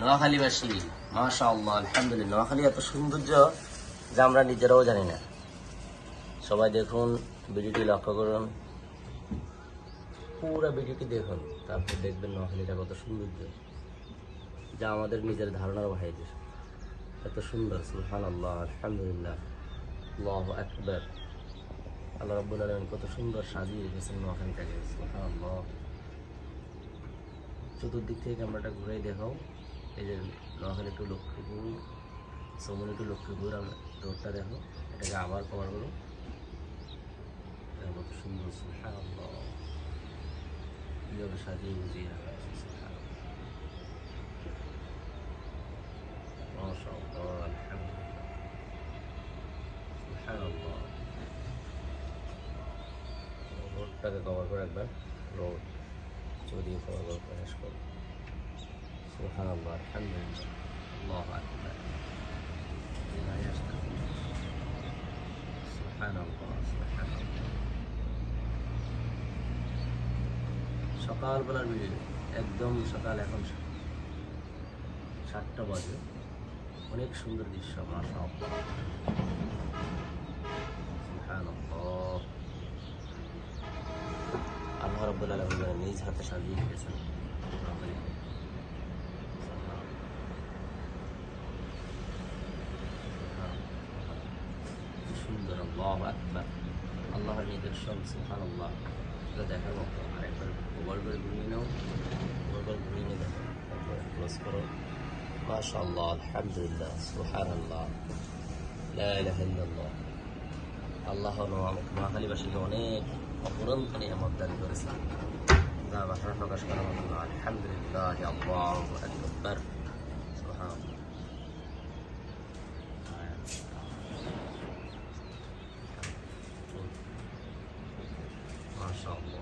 নোয়াখালীবাসী মাশা আল্লাহ আলহামদুলিল্লাহ। নোয়াখালী এত সৌন্দর্য যা আমরা নিজেরাও জানি না। সবাই দেখুন, ভিডিওটি লক্ষ্য করুন। পুরো ভিডিওটি দেখুন, তারপর দেখবেন নোয়াখালীটা কত সৌন্দর্য, যা আমাদের নিজের ধারণার বাইরে। এত সুন্দর সুলহান আল্লাহ আলহামদুলিল্লাহ। আল্লাহ আকবর। আল্লাহ রব্বুল আলমিন কত সুন্দর সাজিয়ে রেখেছেন নোয়াখালীটাকে সুলহান আল্লাহ চতুর্দিক থেকে ক্যামেরাটা ঘুরে দেখাও। এই যে নোয়াখালী টু লক্ষ্মীপুর সমনি টু লক্ষ্মীপুর রোডটা দেখো। এটাকে আবার কভার করো। কত সুন্দর কীভাবে সাজিয়ে বুঝিয়ে রাখা। রোডটাকে কভার করে একবার। রোড চড়িয়ে কভার করে প্রয়াস করো। এবারে আসতে সুবহানাল্লাহ সুবহানাল্লাহ সকালবেলার ভিডিও একদম সকাল এখন সাতটা বাজে। অনেক সুন্দর দৃশ্য আল্লাহ সুবহানাল্লাহ আল্লাহ রব্বুল আলমিন নিজ হাতে সাজিয়ে রেখেছেন। আল্লাহ আকবার আল্লাহর নিদর্শন সুহান আল্লাহ এটা দেখার মতো আরেকবার ওভার করে ঘুরিয়ে নাও ওভার করে ঘুরিয়ে নিয়ে দেখো তারপরে ক্লোজ করো মাশা আল্লাহ আলহামদুলিল্লাহ সুহান আল্লাহ লা ইলাহা ইল্লাল্লাহ আল্লাহ নোয়াখালীবাসীকে অনেক অপরন্ত নিয়ামত দান করেছেন যা ভাষা প্রকাশ করার মতো না আলহামদুলিল্লাহ আল্লাহ আকবর সুবহান inshallah.